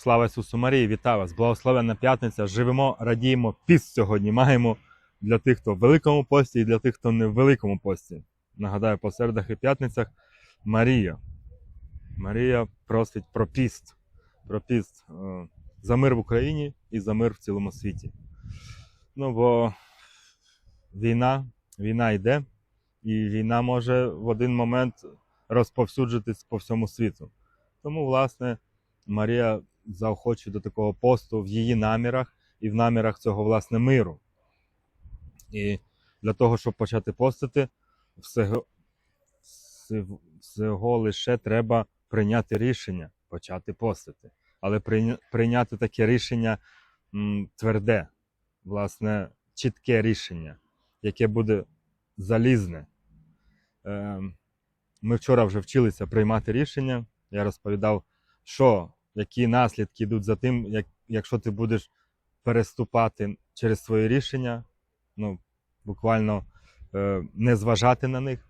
Слава Ісусу Марії, вітаю вас! Благословенна п'ятниця. Живемо, радіємо, піст сьогодні маємо для тих, хто в великому пості, і для тих, хто не в великому пості. Нагадаю, по середах і п'ятницях Марія. Марія просить про піст. Про піст е, за мир в Україні і за мир в цілому світі. Ну, бо війна, війна йде, і війна може в один момент розповсюджитись по всьому світу. Тому, власне, Марія заохочує до такого посту в її намірах і в намірах цього власне миру. І для того, щоб почати постити, всього, всього- лише треба прийняти рішення почати постити. Але прийняти таке рішення м, тверде, власне, чітке рішення, яке буде залізне. Ем, Ми вчора вже вчилися приймати рішення. Я розповідав, що які наслідки йдуть за тим, як, якщо ти будеш переступати через свої рішення, ну, буквально е, не зважати на них,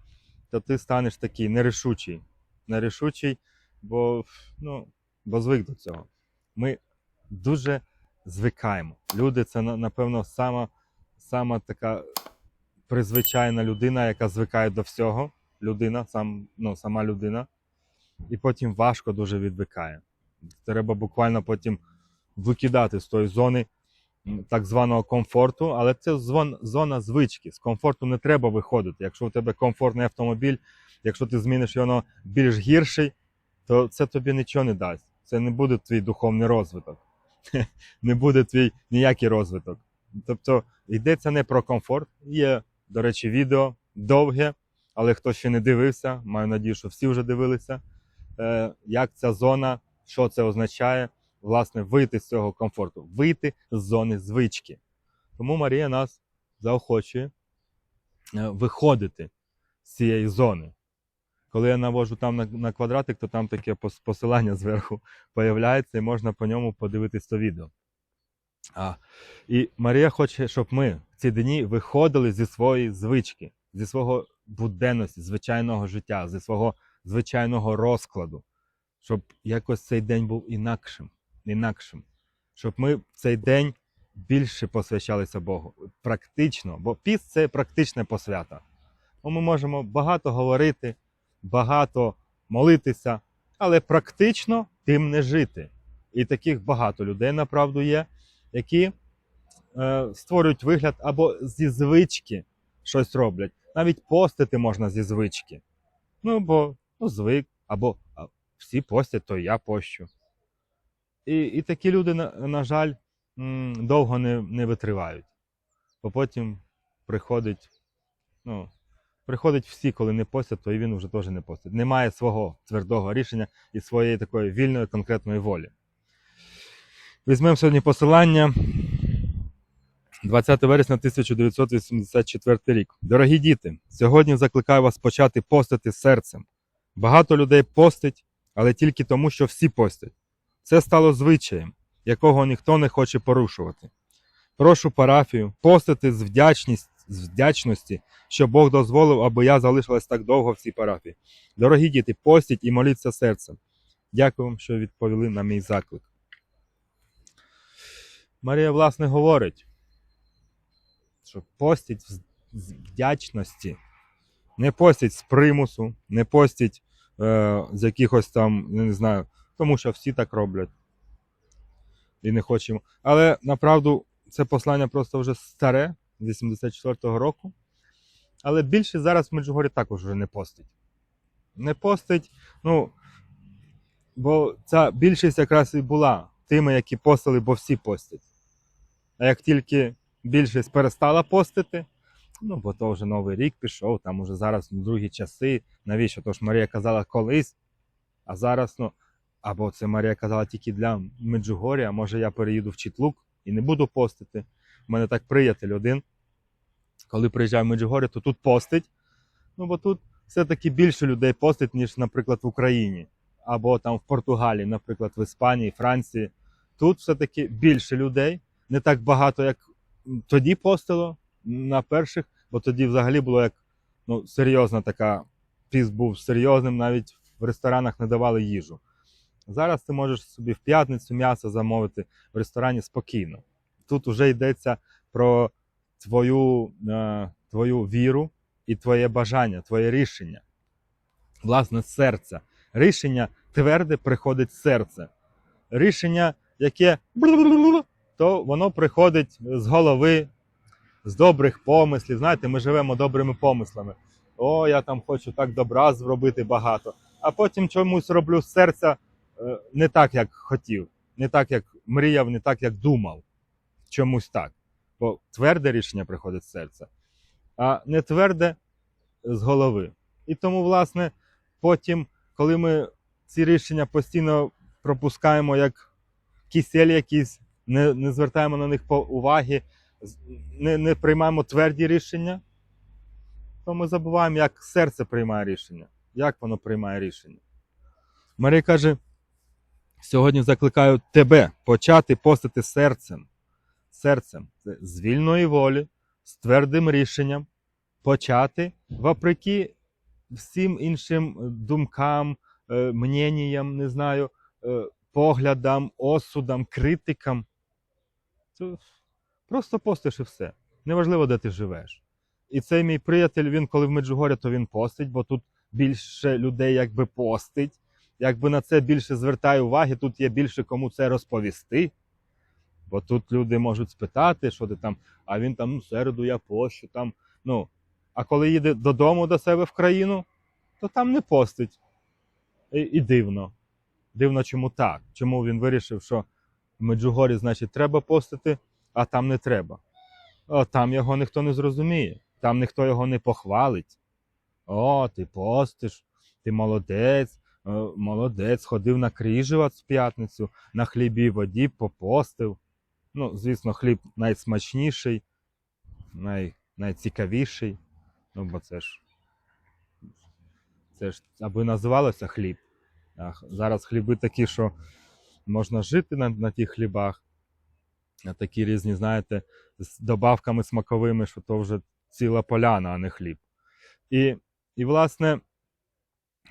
то ти станеш такий нерішучий. Нерішучий, бо, ну, бо звик до цього. Ми дуже звикаємо. Люди це, напевно, сама, сама така призвичайна людина, яка звикає до всього. Людина, сам, ну, сама людина, і потім важко дуже відвикає. Треба буквально потім викидати з тої зони так званого комфорту, але це зона звички. З комфорту не треба виходити. Якщо у тебе комфортний автомобіль, якщо ти зміниш його більш гірший, то це тобі нічого не дасть. Це не буде твій духовний розвиток, не буде твій ніякий розвиток. Тобто йдеться не про комфорт. Є, до речі, відео довге, але хто ще не дивився, маю надію, що всі вже дивилися, е, як ця зона, що це означає, власне, вийти з цього комфорту, вийти з зони звички. Тому Марія нас заохочує е, виходити з цієї зони. Коли я навожу там на, на квадратик, то там таке посилання зверху появляється, і можна по ньому подивитись то відео. А, і Марія хоче, щоб ми в ці дні виходили зі своєї звички, зі свого буденності, звичайного життя, зі свого звичайного розкладу, щоб якось цей день був інакшим, інакшим. Щоб ми цей день більше посвящалися Богу. Практично, бо піст це практична посвята. Бо Ми можемо багато говорити, багато молитися, але практично тим не жити. І таких багато людей, направду, є, які е, створюють вигляд або зі звички щось роблять. Навіть постити можна зі звички. Ну, бо ну, звик, або всі постять, то я пощу. І, і такі люди, на, на жаль, довго не, не витривають. Бо потім приходить, ну, приходить всі, коли не постять, то і він вже теж не постить. Немає свого твердого рішення і своєї такої вільної конкретної волі. Візьмемо сьогодні посилання. 20 вересня 1984 рік. Дорогі діти, сьогодні закликаю вас почати постити серцем. Багато людей постить, але тільки тому, що всі постять. Це стало звичаєм, якого ніхто не хоче порушувати. Прошу парафію постити з, вдячність, з вдячності, що Бог дозволив, аби я залишилась так довго в цій парафії. Дорогі діти, постіть і моліться серцем. Дякую вам, що відповіли на мій заклик. Марія, власне, говорить, що постіть з- вдячності, не постіть з примусу, не постіть е, з якихось там, я не знаю, тому що всі так роблять. І не хочемо. Але направду це послання просто вже старе, з 84-го року. Але більше зараз в Меджугорі також вже не постить. Не постить, ну, бо ця більшість якраз і була тими, які постили, бо всі постять. А як тільки більшість перестала постити, ну, бо то вже новий рік пішов, там уже зараз другі часи. Навіщо? Тож Марія казала колись, а зараз, ну, або це Марія казала тільки для Меджугоря, а може я переїду в Чітлук і не буду постити. У мене так приятель один, коли приїжджає в Меджугоря, то тут постить. Ну, бо тут все-таки більше людей постить, ніж, наприклад, в Україні, або там в Португалії, наприклад, в Іспанії, Франції. Тут все-таки більше людей, не так багато, як тоді постило на перших, бо тоді взагалі було як ну, серйозна така, піст був серйозним, навіть в ресторанах не давали їжу. Зараз ти можеш собі в п'ятницю м'ясо замовити в ресторані спокійно. Тут вже йдеться про твою, е, твою віру і твоє бажання, твоє рішення. Власне, з серця. Рішення тверде приходить з серця. Рішення, яке то воно приходить з голови, з добрих помислів. Знаєте, ми живемо добрими помислами. О, я там хочу так добра зробити багато. А потім чомусь роблю з серця е, не так, як хотів, не так, як мріяв, не так, як думав. Чомусь так. Бо тверде рішення приходить з серця, а не тверде з голови. І тому, власне, потім, коли ми ці рішення постійно пропускаємо як кисель якийсь, не, не звертаємо на них уваги, не, не приймаємо тверді рішення, то ми забуваємо, як серце приймає рішення, як воно приймає рішення. Марія каже: сьогодні закликаю тебе почати постити серцем. Серцем це з вільної волі, з твердим рішенням почати, вопреки всім іншим думкам, е, мненням, не знаю, е, поглядам, осудам, критикам. Просто постиш і все. Неважливо, де ти живеш. І цей мій приятель, він коли в Меджугорі, то він постить, бо тут більше людей якби постить, якби на це більше звертає уваги, тут є більше кому це розповісти. Бо тут люди можуть спитати, що ти там, а він там ну, середу я пощу там. Ну, а коли їде додому до себе в країну, то там не постить. І, і дивно. Дивно, чому так? Чому він вирішив, що в Меджугорі, значить, треба постити, а там не треба. О, там його ніхто не зрозуміє, там ніхто його не похвалить. О, ти постиш, ти молодець, молодець, ходив на кріжевець в п'ятницю, на хлібі воді попостив. Ну, звісно, хліб найсмачніший, най, найцікавіший. Ну, бо це ж. Це ж аби називалося хліб. А зараз хліби такі, що можна жити на, на тих хлібах. Такі різні, знаєте, з добавками смаковими, що то вже ціла поляна, а не хліб. І, і власне,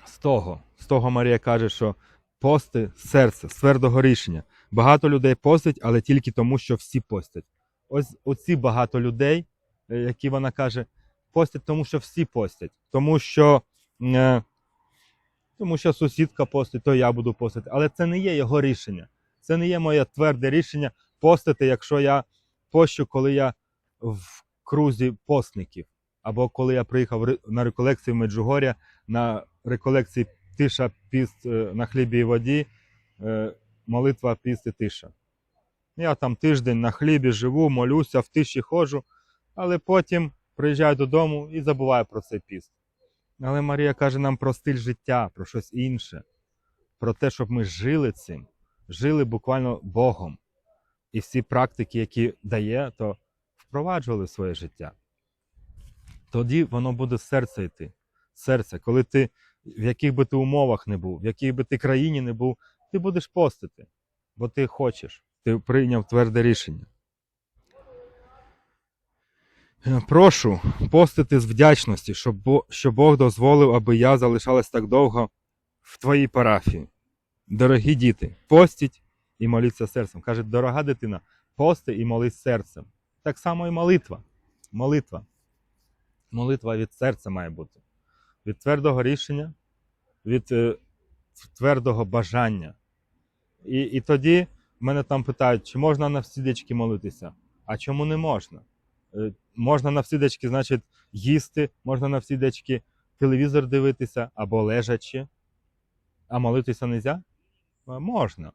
з того, з того Марія каже, що пости з серця, з твердого рішення. Багато людей постять, але тільки тому, що всі постять. Ось оці багато людей, е, які вона каже, постять, тому що всі постять. Тому що, е, тому що сусідка постить, то я буду постити. Але це не є його рішення. Це не є моє тверде рішення постити, якщо я пощу, коли я в крузі постників. Або коли я приїхав на реколекцію Меджугоря, на реколекції тиша піст е, на хлібі і воді, е, молитва піст і тиша. Я там тиждень на хлібі живу, молюся, в тиші ходжу, але потім приїжджаю додому і забуваю про цей піст. Але Марія каже нам про стиль життя, про щось інше, про те, щоб ми жили цим, жили буквально Богом. І всі практики, які дає, то впроваджували в своє життя. Тоді воно буде з серця йти. З Серця, коли ти в яких би ти умовах не був, в якій би ти країні не був, ти будеш постити, бо ти хочеш, ти прийняв тверде рішення. Е, Прошу постити з вдячності, що Бог дозволив, аби я залишалась так довго в твоїй парафії. Дорогі діти, постіть і моліться серцем. Каже, дорога дитина, пости і молись серцем. Так само і молитва. Молитва. Молитва від серця має бути. Від твердого рішення, від е, твердого бажання. І, і тоді мене там питають, чи можна на всідечки молитися? А чому не можна? Е, Можна на всідечки, значить, їсти, можна на всідечки телевізор дивитися або лежачи, а молитися не можна? Можна.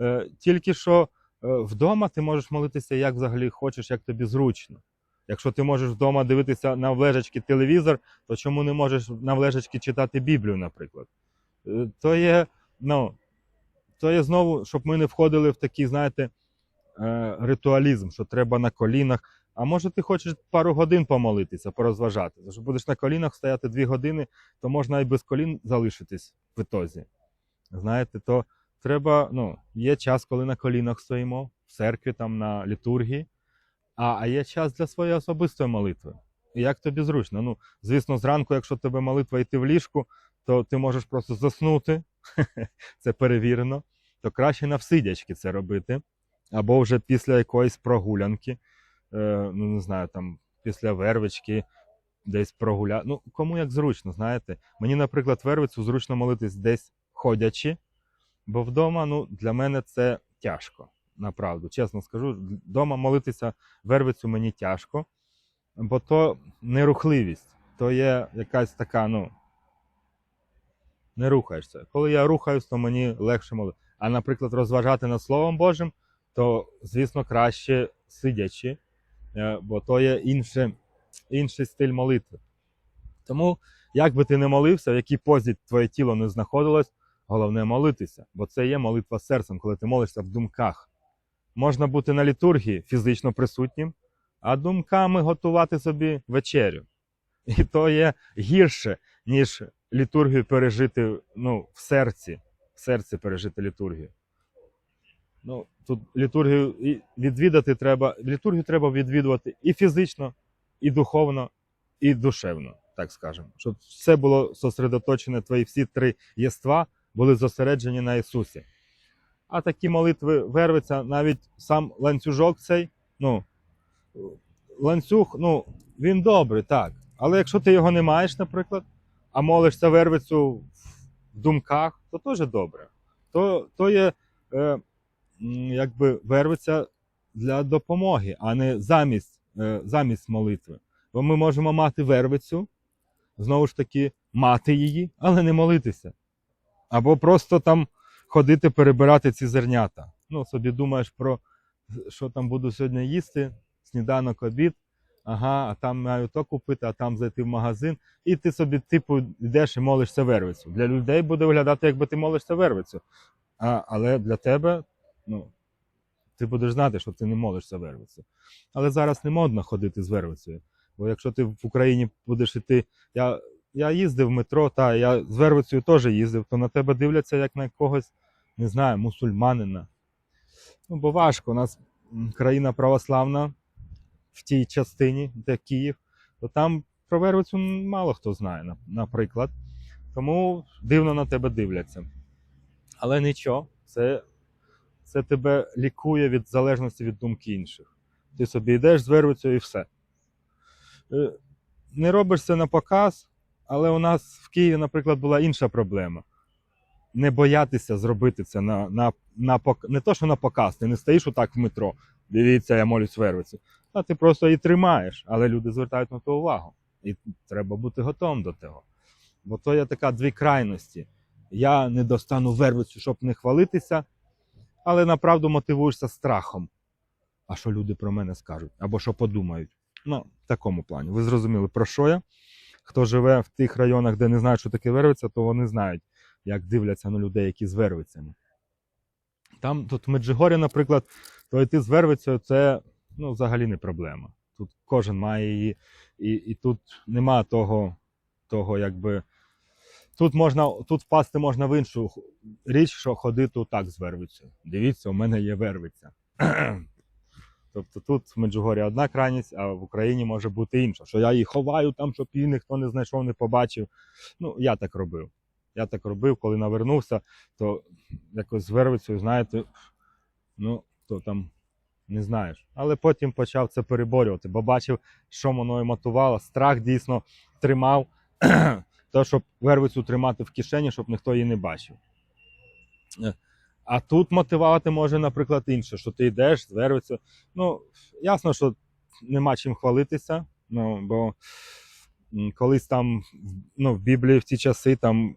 Е, Тільки що е, вдома ти можеш молитися як взагалі хочеш, як тобі зручно. Якщо ти можеш вдома дивитися на влежачки телевізор, то чому не можеш на влежачки читати Біблію, наприклад? Е, То є, ну, то є знову, щоб ми не входили в такий, знаєте, ритуалізм, що треба на колінах. А може ти хочеш пару годин помолитися, порозважати. Якщо будеш на колінах стояти дві години, то можна і без колін залишитись в ітозі. Знаєте, то треба, ну, є час, коли на колінах стоїмо, в церкві, там на літургії, а, а є час для своєї особистої молитви. І як тобі зручно? Ну, звісно, зранку, якщо тебе молитва йти в ліжку, то ти можеш просто заснути це перевірено, то краще навсидячки це робити. Або вже після якоїсь прогулянки, е, ну не знаю, там після вервички, десь прогуля. Ну, кому як зручно, знаєте. Мені, наприклад, вервицю зручно молитись десь ходячи, бо вдома, ну, для мене це тяжко. Направду, чесно скажу, вдома молитися вервицю мені тяжко, бо то нерухливість, то є якась така, ну. Не рухаєшся. Коли я рухаюсь, то мені легше молити. А, наприклад, розважати над Словом Божим, то, звісно, краще сидячи, е, бо то є інше, інший стиль молитви. Тому, як би ти не молився, в якій позі твоє тіло не знаходилось, головне молитися, бо це є молитва серцем, коли ти молишся в думках. Можна бути на літургії фізично присутнім, а думками готувати собі вечерю. І то є гірше, ніж літургію пережити ну, в серці, в серці пережити літургію. Ну, тут літургію відвідати треба. Літургію треба відвідувати і фізично, і духовно, і душевно, так скажемо. Щоб все було зосередоточене, твої всі три єства були зосереджені на Ісусі. А такі молитви вервиться, навіть сам ланцюжок цей, ну, ланцюг, ну, він добрий, так. Але якщо ти його не маєш, наприклад, а молишся вервицю в думках, то теж добре. То, то є е, якби вервиця для допомоги, а не замість, е, замість молитви. Бо ми можемо мати вервицю, знову ж таки, мати її, але не молитися. Або просто там ходити перебирати ці зернята. Ну, собі думаєш про що там буду сьогодні їсти, сніданок, обід. Ага, а там маю то купити, а там зайти в магазин. І ти собі, типу, йдеш і молишся вервицю. Для людей буде виглядати, якби ти молишся вервицю. А, але для тебе, ну, ти будеш знати, що ти не молишся вервицю. Але зараз не модно ходити з вервицею. Бо якщо ти в Україні будеш іти, я, я їздив в метро, та я з вервицею теж їздив, то на тебе дивляться як на якогось, не знаю, мусульманина. Ну, бо важко. У нас країна православна в тій частині, де Київ, то там про Вервицю мало хто знає, наприклад. Тому дивно на тебе дивляться. Але нічого, це, це тебе лікує від залежності від думки інших. Ти собі йдеш з Вервицею і все. Е, Не робиш це на показ, але у нас в Києві, наприклад, була інша проблема. Не боятися зробити це на, на, на не то, що на показ, ти не стоїш отак в метро. Дивіться, я молюсь Вервицю. А ти просто її тримаєш, але люди звертають на то увагу. І треба бути готовим до того. Бо то є така дві крайності. Я не достану вервицю, щоб не хвалитися, але направду мотивуєшся страхом. А що люди про мене скажуть? Або що подумають. Ну, в такому плані. Ви зрозуміли, про що я? Хто живе в тих районах, де не знають, що таке вервиця, то вони знають, як дивляться на людей, які з вервицями. Там, тут в Меджигорі, наприклад, то йти з вервицею це ну, взагалі не проблема. Тут кожен має її, і, і тут нема того, того, якби. Тут можна, тут впасти можна в іншу річ, що ходити так з вервицею. Дивіться, у мене є вервиця. Тобто тут в Меджугорі одна крайність, а в Україні може бути інша. Що я її ховаю там, щоб її ніхто не знайшов, не побачив. Ну, я так робив. Я так робив, коли навернувся, то якось з вервицею, знаєте, ну, то там не знаєш. Але потім почав це переборювати, бо бачив, що мною мотувало. Страх дійсно тримав, то, щоб вервицю тримати в кишені, щоб ніхто її не бачив. А тут мотивувати може, наприклад, інше, що ти йдеш з вервицею. Ну, ясно, що нема чим хвалитися, ну, бо колись там ну, в Біблії в ті часи там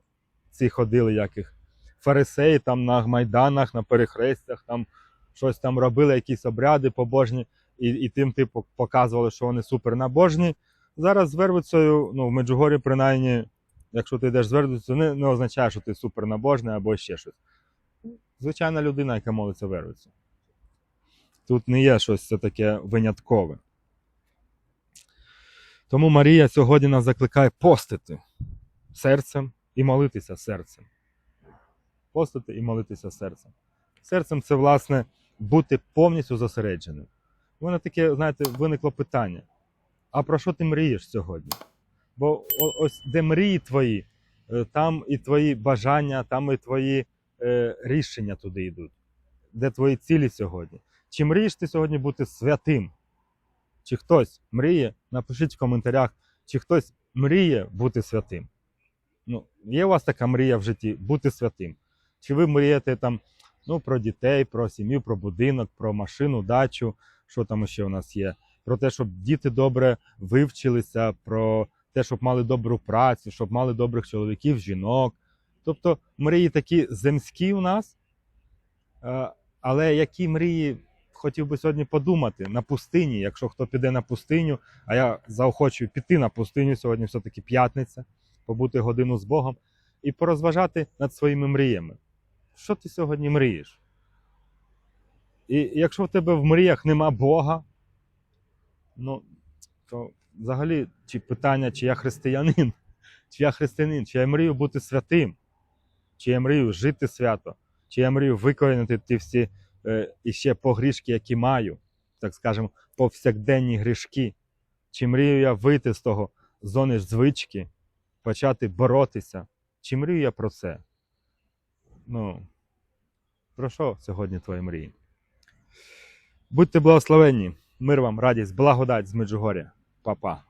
ці ходили яких фарисеї там на майданах, на перехрестях, там щось там робили, якісь обряди побожні, і, і тим типу показували, що вони супернабожні. Зараз з ну, в Меджугорі, принаймні, якщо ти йдеш з не, не означає, що ти супернабожний або ще щось. Звичайна людина, яка молиться Вервицю. Тут не є щось це таке виняткове. Тому Марія сьогодні нас закликає постити серцем і молитися серцем. Постити і молитися серцем. Серцем це, власне, бути повністю зосередженим. Мене таке, знаєте, виникло питання: а про що ти мрієш сьогодні? Бо ось де мрії твої, е, там і твої бажання, там і твої е, рішення туди йдуть. Де твої цілі сьогодні? Чи мрієш ти сьогодні бути святим? Чи хтось мріє? Напишіть в коментарях, чи хтось мріє бути святим. Ну, є у вас така мрія в житті бути святим? Чи ви мрієте там ну, про дітей, про сім'ю, про будинок, про машину, дачу, що там ще у нас є? Про те, щоб діти добре вивчилися, про те, щоб мали добру працю, щоб мали добрих чоловіків, жінок. Тобто мрії такі земські у нас, е, але які мрії хотів би сьогодні подумати на пустині, якщо хто піде на пустиню, а я заохочую піти на пустиню сьогодні, все-таки п'ятниця, побути годину з Богом і порозважати над своїми мріями. Що ти сьогодні мрієш? І якщо в тебе в мріях нема Бога, ну, то взагалі чи питання, чи я християнин, чи я християнин, чи я мрію бути святим, чи я мрію жити свято, чи я мрію виконати ті всі е, іще погрішки, які маю, так скажемо, повсякденні грішки. Чи мрію я вийти з того зони звички, почати боротися? Чи мрію я про це? Ну, про що сьогодні твої мрії? Будьте благословенні, мир вам, радість, благодать з Меджугоря. Па-па.